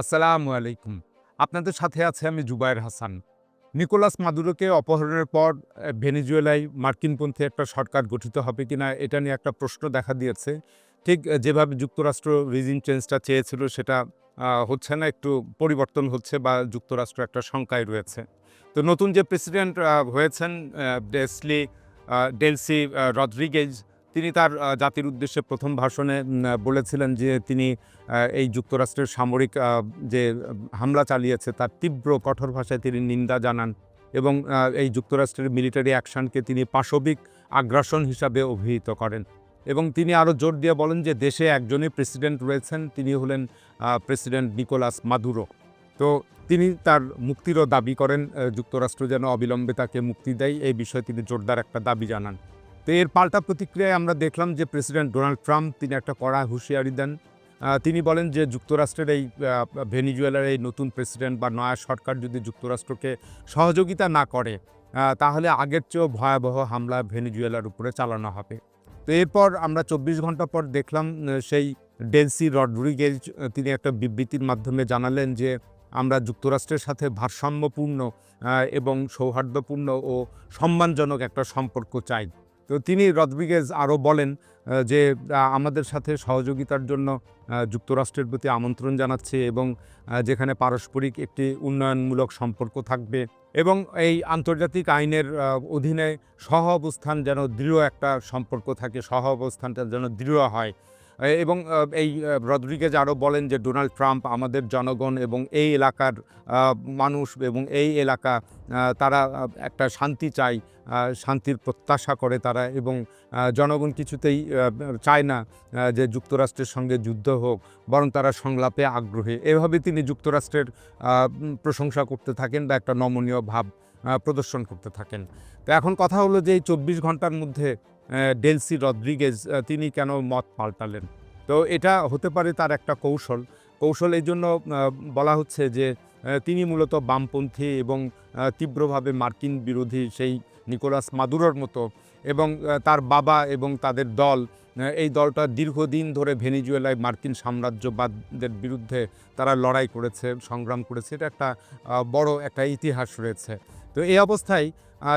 আসসালামু আলাইকুম। আপনাদের সাথে আছে আমি জুবায়ের হাসান। নিকোলাস মাদুরোকে অপহরণের পর ভেনেজুয়েলায় মার্কিনপন্থী একটা সরকার গঠিত হবে কিনা এটা নিয়ে একটা প্রশ্ন দেখা দিয়েছে। ঠিক যেভাবে যুক্তরাষ্ট্র রিজিম চেঞ্জটা চেয়েছিল সেটা হচ্ছে না, একটু পরিবর্তন হচ্ছে বা যুক্তরাষ্ট্র একটা শঙ্কায় রয়েছে। তো নতুন যে প্রেসিডেন্ট হয়েছেন ডেসলি ডেলসি রদ্রিগেজ তিনি তার জাতির উদ্দেশ্যে প্রথম ভাষণে বলেছিলেন যে তিনি এই যুক্তরাষ্ট্রের সামরিক যে হামলা চালিয়েছে তার তীব্র কঠোর ভাষায় তিনি নিন্দা জানান এবং এই যুক্তরাষ্ট্রের মিলিটারি অ্যাকশনকে তিনি পাশবিক আগ্রাসন হিসাবে অভিহিত করেন এবং তিনি আরও জোর দিয়ে বলেন যে দেশে একজনই প্রেসিডেন্ট রয়েছেন, তিনি হলেন প্রেসিডেন্ট নিকোলাস মাদুরো। তো তিনি তার মুক্তিরও দাবি করেন যুক্তরাষ্ট্র যেন অবিলম্বে তাকে মুক্তি দেয়, এই বিষয়ে তিনি জোরদার একটা দাবি জানান। তো এর পাল্টা প্রতিক্রিয়ায় আমরা দেখলাম যে প্রেসিডেন্ট ডোনাল্ড ট্রাম্প তিনি একটা কড়া হুঁশিয়ারি দেন। তিনি বলেন যে যুক্তরাষ্ট্রের এই ভেনিজুয়েলার এই নতুন প্রেসিডেন্ট বা নয়া সরকার যদি যুক্তরাষ্ট্রকে সহযোগিতা না করে তাহলে আগের চেয়েও ভয়াবহ হামলা ভেনিজুয়েলার উপরে চালানো হবে। তো এরপর আমরা চব্বিশ ঘণ্টা পর দেখলাম সেই ডেন্সি রড্রিগেজ তিনি একটা বিবৃতির মাধ্যমে জানালেন যে আমরা যুক্তরাষ্ট্রের সাথে ভারসাম্যপূর্ণ এবং সৌহার্দ্যপূর্ণ ও সম্মানজনক একটা সম্পর্ক চাই। তো তিনি রদ্রিগেজ আরও বলেন যে আমাদের সাথে সহযোগিতার জন্য যুক্তরাষ্ট্রের প্রতি আমন্ত্রণ জানাচ্ছে এবং যেখানে পারস্পরিক একটি উন্নয়নমূলক সম্পর্ক থাকবে এবং এই আন্তর্জাতিক আইনের অধীনে সহ অবস্থান যেন দৃঢ় একটা সম্পর্ক থাকে সহ অবস্থানটা যেন দৃঢ় হয়। এবং এই রদ্রিগেজ আরও বলেন যে ডোনাল্ড ট্রাম্প, আমাদের জনগণ এবং এই এলাকার মানুষ এবং এই এলাকা তারা একটা শান্তি চায় শান্তির প্রত্যাশা করে তারা এবং জনগণ কিছুতেই চায় না যে যুক্তরাষ্ট্রের সঙ্গে যুদ্ধ হোক, বরং তারা সংলাপে আগ্রহী। এভাবে তিনি যুক্তরাষ্ট্রের প্রশংসা করতে থাকেন বা একটা নমনীয় ভাব প্রদর্শন করতে থাকেন। তো এখন কথা হলো যে এই চব্বিশ ঘণ্টার মধ্যে ডেলসি রদ্রিগেজ তিনি কেন মত পাল্টালেন? তো এটা হতে পারে তার একটা কৌশল। কৌশল এই জন্য বলা হচ্ছে যে তিনি মূলত বামপন্থী এবং তীব্রভাবে মার্কিন বিরোধী সেই নিকোলাস মাদুরোর মতো এবং তার বাবা এবং তাদের দল এই দলটা দীর্ঘদিন ধরে ভেনিজুয়েলায় মার্কিন সাম্রাজ্যবাদের বিরুদ্ধে তারা লড়াই করেছে, সংগ্রাম করেছে। এটা একটা বড় একটা ইতিহাস রয়েছে। তো এই অবস্থায়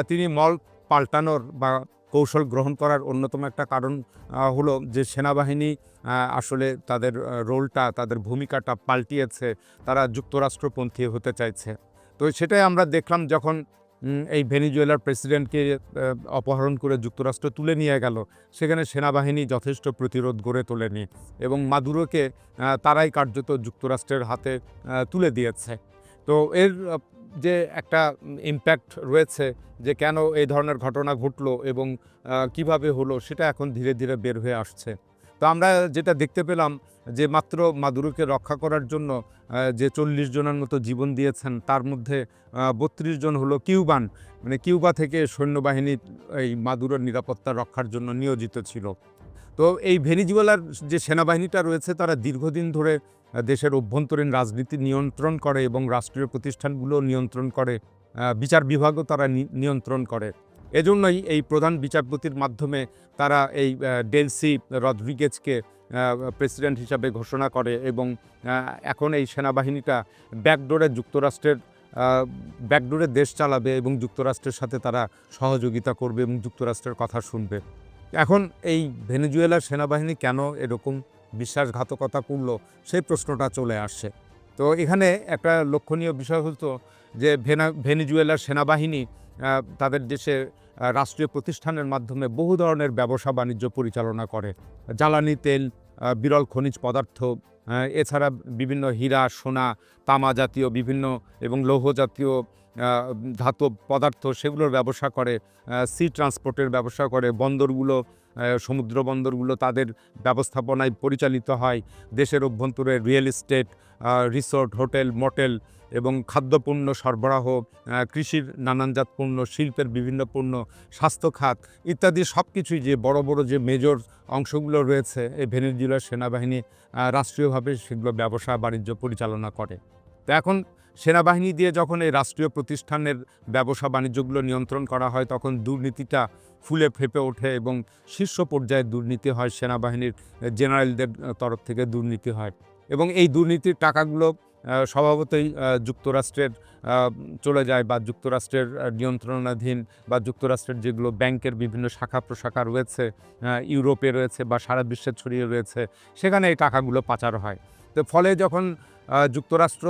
তিনি মল পাল্টানোর বা কৌশল গ্রহণ করার অন্যতম একটা কারণ হলো যে সেনাবাহিনী আসলে তাদের রোলটা, তাদের ভূমিকাটা পাল্টিয়েছে, তারা যুক্তরাষ্ট্রপন্থী হতে চাইছে। তো সেটাই আমরা দেখলাম যখন এই ভেনিজুয়েলার প্রেসিডেন্টকে অপহরণ করে যুক্তরাষ্ট্র তুলে নিয়ে গেল, সেখানে সেনাবাহিনী যথেষ্ট প্রতিরোধ গড়ে তোলেনি এবং মাদুরোকে তারাই কার্যত যুক্তরাষ্ট্রের হাতে তুলে দিয়েছে। তো এর যে একটা ইম্প্যাক্ট রয়েছে যে কেন এই ধরনের ঘটনা ঘটলো এবং কীভাবে হলো সেটা এখন ধীরে ধীরে বের হয়ে আসছে। তো আমরা যেটা দেখতে পেলাম যে মাত্র মাদুরুকে রক্ষা করার জন্য যে চল্লিশ জনের মতো জীবন দিয়েছেন, তার মধ্যে বত্রিশ জন হলো কিউবান। মানে কিউবা থেকে সৈন্যবাহিনী এই মাদুরোর নিরাপত্তা রক্ষার জন্য নিয়োজিত ছিল। তো এই ভেনিজুয়েলার যে সেনাবাহিনীটা রয়েছে, তারা দীর্ঘদিন ধরে দেশের অভ্যন্তরীণ রাজনীতি নিয়ন্ত্রণ করে এবং রাষ্ট্রীয় প্রতিষ্ঠানগুলো নিয়ন্ত্রণ করে বিচার বিভাগও তারা নিয়ন্ত্রণ করে। এজন্যই এই প্রধান বিচারপতির মাধ্যমে তারা এই ডেলসি রদ্রিগেজকে প্রেসিডেন্ট হিসাবে ঘোষণা করে এবং এখন এই সেনাবাহিনীটা ব্যাকডোরে যুক্তরাষ্ট্রের ব্যাকডোরে দেশ চালাবে এবং যুক্তরাষ্ট্রের সাথে তারা সহযোগিতা করবে এবং যুক্তরাষ্ট্রের কথা শুনবে। এখন এই ভেনেজুয়েলার সেনাবাহিনী কেন এরকম বিশ্বাসঘাতকতা করল, সেই প্রশ্নটা চলে আসছে। তো এখানে একটা লক্ষণীয় বিষয় হতো যে ভেনা, ভেনেজুয়েলার সেনাবাহিনী তাদের দেশে রাষ্ট্রীয় প্রতিষ্ঠানের মাধ্যমে বহু ধরনের ব্যবসা বাণিজ্য পরিচালনা করে। জ্বালানি তেল বিরল খনিজ পদার্থ এছাড়া বিভিন্ন হীরা, সোনা, তামা জাতীয় বিভিন্ন এবং লৌহ জাতীয় ধাতব পদার্থ সেগুলোর ব্যবসা করে সি ট্রান্সপোর্টের ব্যবসা করে, বন্দরগুলো সমুদ্র বন্দরগুলো তাদের ব্যবস্থাপনায় পরিচালিত হয়। দেশের অভ্যন্তরে real estate resort hotel motel এবং খাদ্যপণ্য সরবরাহ কৃষির নানানজাত পণ্য, শিল্পের বিভিন্ন পণ্য স্বাস্থ্য খাত ইত্যাদি সব কিছুই যে বড় বড় যে মেজর অংশগুলো রয়েছে এই ভেনেজুয়েলার সেনাবাহিনী রাষ্ট্রীয়ভাবে সেগুলো ব্যবসা বাণিজ্য পরিচালনা করে। তো এখন সেনাবাহিনী দিয়ে যখন এই রাষ্ট্রীয় প্রতিষ্ঠানের ব্যবসা বাণিজ্যগুলো নিয়ন্ত্রণ করা হয়, তখন দুর্নীতিটা ফুলে ফেপে ওঠে এবং শীর্ষ পর্যায়ে দুর্নীতি হয়, সেনাবাহিনীর জেনারেলদের তরফ থেকে দুর্নীতি হয়। এবং এই দুর্নীতির টাকাগুলো স্বভাবতই যুক্তরাষ্ট্রের চলে যায় বা যুক্তরাষ্ট্রের নিয়ন্ত্রণাধীন বা যুক্তরাষ্ট্রের যেগুলো ব্যাংকের বিভিন্ন শাখা প্রশাখা রয়েছে ইউরোপে রয়েছে বা সারা বিশ্বে ছড়িয়ে রয়েছে, সেখানে এই টাকাগুলো পাচার হয়। তো ফলে যখন যুক্তরাষ্ট্র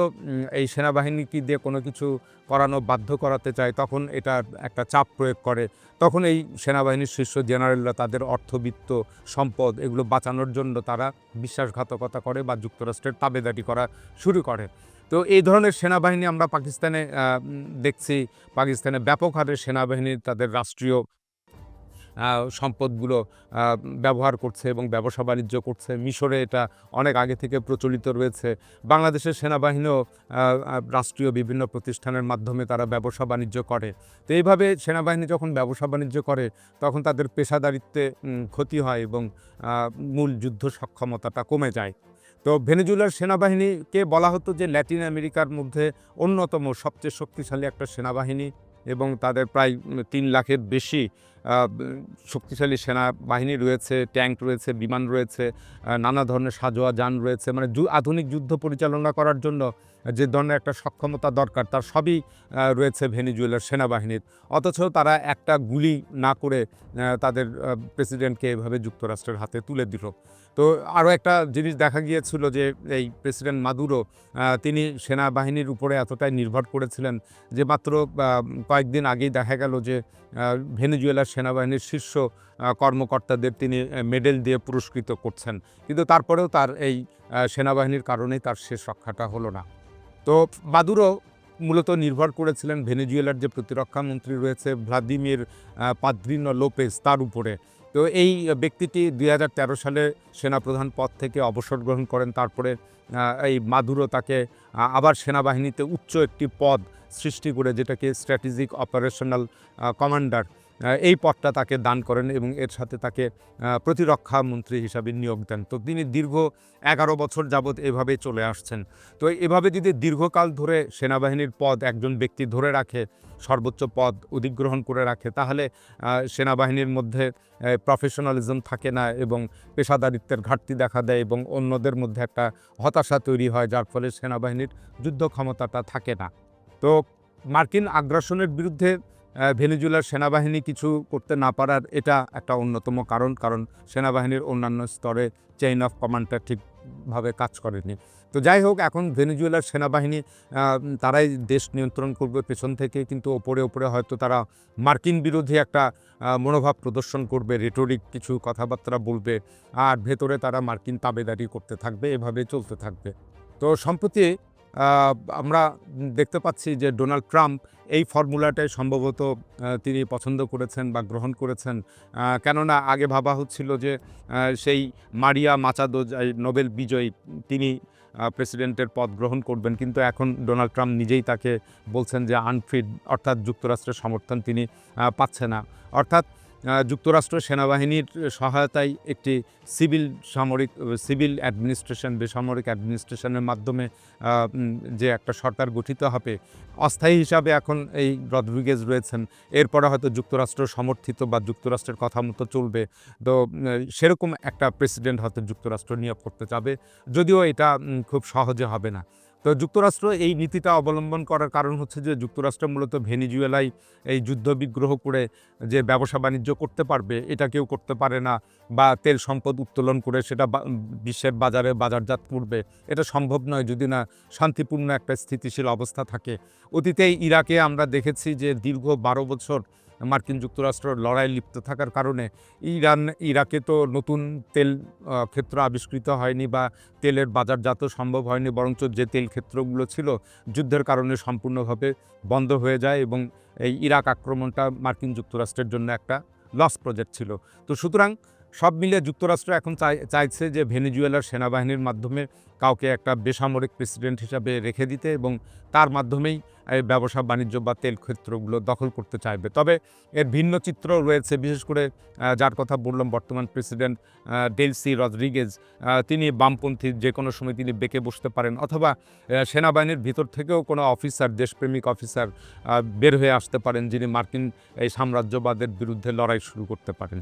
এই সেনাবাহিনীকে দিয়ে কোনো কিছু করানো বাধ্য করাতে চায়, তখন এটা একটা চাপ প্রয়োগ করে। তখন এই সেনাবাহিনীর শীর্ষ জেনারেলরা তাদের অর্থবিত্ত সম্পদ এগুলো বাঁচানোর জন্য তারা বিশ্বাসঘাতকতা করে বা যুক্তরাষ্ট্রের তাবেদারি করা শুরু করে। তো এই ধরনের সেনাবাহিনী আমরা পাকিস্তানে দেখছি। পাকিস্তানে ব্যাপক হারে সেনাবাহিনী তাদের রাষ্ট্রীয় সম্পদগুলো ব্যবহার করছে এবং ব্যবসা বাণিজ্য করছে। মিশরে এটা অনেক আগে থেকে প্রচলিত রয়েছে। বাংলাদেশের সেনাবাহিনীও রাষ্ট্রীয় বিভিন্ন প্রতিষ্ঠানের মাধ্যমে তারা ব্যবসা বাণিজ্য করে। তো এইভাবে সেনাবাহিনী যখন ব্যবসা বাণিজ্য করে, তখন তাদের পেশাদারিত্বে ক্ষতি হয় এবং মূল যুদ্ধ সক্ষমতাটা কমে যায়। তো ভেনেজুয়েলার সেনাবাহিনীকে বলা হতো যে, ল্যাটিন আমেরিকার মধ্যে অন্যতম সবচেয়ে শক্তিশালী একটা সেনাবাহিনী। এবং তাদের প্রায় তিন লাখের বেশি শক্তিশালী সেনাবাহিনী রয়েছে, ট্যাঙ্ক রয়েছে, বিমান রয়েছে নানা ধরনের সাজোয়া যান রয়েছে। মানে আধুনিক যুদ্ধ পরিচালনা করার জন্য যে ধরনের একটা সক্ষমতা দরকার, তার সবই রয়েছে ভেনিজুয়েলার সেনাবাহিনীর। অথচ তারা একটা গুলি না করে তাদের প্রেসিডেন্টকে এভাবে যুক্তরাষ্ট্রের হাতে তুলে দিল। তো আরও একটা জিনিস দেখা গিয়েছিল যে এই প্রেসিডেন্ট মাদুরো তিনি সেনাবাহিনীর উপরে এতটাই নির্ভর করেছিলেন যে মাত্র কয়েকদিন আগেই দেখা গেল যে ভেনেজুয়েলার সেনাবাহিনীর শীর্ষ কর্মকর্তাদের তিনি মেডেল দিয়ে পুরস্কৃত করছেন। কিন্তু তারপরেও তার এই সেনাবাহিনীর কারণেই তার শেষ রক্ষাটা হলো না। তো মাদুরো মূলত নির্ভর করেছিলেন ভেনেজুয়েলার যে প্রতিরক্ষা মন্ত্রী রয়েছে, ভ্লাদিমির পাদ্রিনো লোপেজ তার উপরে। তো এই ব্যক্তিটি দুই হাজার তেরো সালে সেনাপ্রধান পদ থেকে অবসর গ্রহণ করেন। তারপরে এই মাদুরো তাকে আবার সেনাবাহিনীতে উচ্চ একটি পদ সৃষ্টি করে, যেটাকে স্ট্র্যাটেজিক অপারেশনাল কমান্ডার এই পদটা তাকে দান করেন এবং এর সাথে তাকে প্রতিরক্ষা মন্ত্রী হিসাবে নিয়োগ দেন। তো তিনি দীর্ঘ এগারো বছর যাবৎ এভাবে চলে আসছেন। তো এভাবে যদি দীর্ঘকাল ধরে সেনাবাহিনীর পদ একজন ব্যক্তি ধরে রাখে, সর্বোচ্চ পদ অধিগ্রহণ করে রাখে, তাহলে সেনাবাহিনীর মধ্যে প্রফেশনালিজম থাকে না এবং পেশাদারিত্বের ঘাটতি দেখা দেয় এবং অন্যদের মধ্যে একটা হতাশা তৈরি হয়, যার ফলে সেনাবাহিনীর যুদ্ধ ক্ষমতাটা থাকে না। তো মার্কিন আগ্রাসনের বিরুদ্ধে আহ, ভেনেজুয়েলার সেনাবাহিনী কিছু করতে না পারার এটা একটা অন্যতম কারণ কারণ সেনাবাহিনীর অন্যান্য স্তরে চেইন অফ কমান্ডটা ঠিকভাবে কাজ করেনি। তো যাই হোক এখন ভেনেজুয়েলার সেনাবাহিনী তারাই দেশ নিয়ন্ত্রণ করবে পেছন থেকে কিন্তু ওপরে ওপরে হয়তো তারা মার্কিন বিরোধী একটা মনোভাব প্রদর্শন করবে রেটরিক কিছু কথাবার্তা বলবে আর ভেতরে তারা মার্কিন তাবেদারি করতে থাকবে এভাবে চলতে থাকবে। তো সম্প্রতি আমরা দেখতে পাচ্ছি যে ডোনাল্ড ট্রাম্প এই ফর্মুলাটাই সম্ভবত তিনি পছন্দ করেছেন বা গ্রহণ করেছেন। কেননা আগে ভাবা হচ্ছিল যে সেই মারিয়া মাচাদো নোবেল বিজয়ী, তিনি প্রেসিডেন্টের পদ গ্রহণ করবেন। কিন্তু এখন ডোনাল্ড ট্রাম্প নিজেই তাকে বলছেন যে আনফিট অর্থাৎ যুক্তরাষ্ট্রের সমর্থন তিনি পাচ্ছে না। অর্থাৎ যুক্তরাষ্ট্র সেনাবাহিনীর সহায়তায় একটি সিভিল সামরিক সিভিল অ্যাডমিনিস্ট্রেশন, বেসামরিক অ্যাডমিনিস্ট্রেশনের মাধ্যমে যে একটা সরকার গঠিত হবে, অস্থায়ী হিসাবে এখন এই রদ্রিগেজ রয়েছেন। এরপরে হয়তো যুক্তরাষ্ট্র সমর্থিত বা যুক্তরাষ্ট্রের কথা মতো চলবে। তো সেরকম একটা প্রেসিডেন্ট হয়তো যুক্তরাষ্ট্র নিয়োগ করতে যাবে। যদিও এটা খুব সহজে হবে না। তো যুক্তরাষ্ট্র এই নীতিটা অবলম্বন করার কারণ হচ্ছে যে যুক্তরাষ্ট্র মূলত ভেনিজুয়েলায় এই যুদ্ধ বিগ্রহ করে যে ব্যবসা বাণিজ্য করতে পারবে, এটা কেউ করতে পারে না বা তেল সম্পদ উত্তোলন করে সেটা বিশ্বের বাজারে বাজারজাত করবে, এটা সম্ভব নয় যদি না শান্তিপূর্ণ একটা স্থিতিশীল অবস্থা থাকে। অতীতে ইরাকে আমরা দেখেছি যে দীর্ঘ বারো বছর মার্কিন যুক্তরাষ্ট্র লড়াই লিপ্ত থাকার কারণে ইরান, ইরাকে তো নতুন তেল ক্ষেত্র আবিষ্কৃত হয়নি বা তেলের বাজারজাত সম্ভব হয়নি, বরঞ্চ যে তেল ক্ষেত্রগুলো ছিল যুদ্ধের কারণে সম্পূর্ণভাবে বন্ধ হয়ে যায় এবং এই ইরাক আক্রমণটা মার্কিন যুক্তরাষ্ট্রের জন্য একটা লস প্রজেক্ট ছিল। তো সুতরাং সব মিলিয়ে যুক্তরাষ্ট্র এখন চাই চাইছে যে ভেনেজুয়েলার সেনাবাহিনীর মাধ্যমে কাউকে একটা বেসামরিক প্রেসিডেন্ট হিসাবে রেখে দিতে এবং তার মাধ্যমেই ব্যবসা বাণিজ্য বা তেল ক্ষেত্রগুলো দখল করতে চাইবে। তবে এর ভিন্ন চিত্র রয়েছে বিশেষ করে যার কথা বললাম বর্তমান প্রেসিডেন্ট ডেলসি রদ্রিগেজ আহ, তিনি বামপন্থী যে কোনো সময় তিনি বেঁকে বসতে পারেন অথবা সেনাবাহিনীর ভিতর থেকেও কোনো অফিসার দেশপ্রেমিক অফিসার বের হয়ে আসতে পারেন যিনি মার্কিন এই সাম্রাজ্যবাদের বিরুদ্ধে লড়াই শুরু করতে পারেন।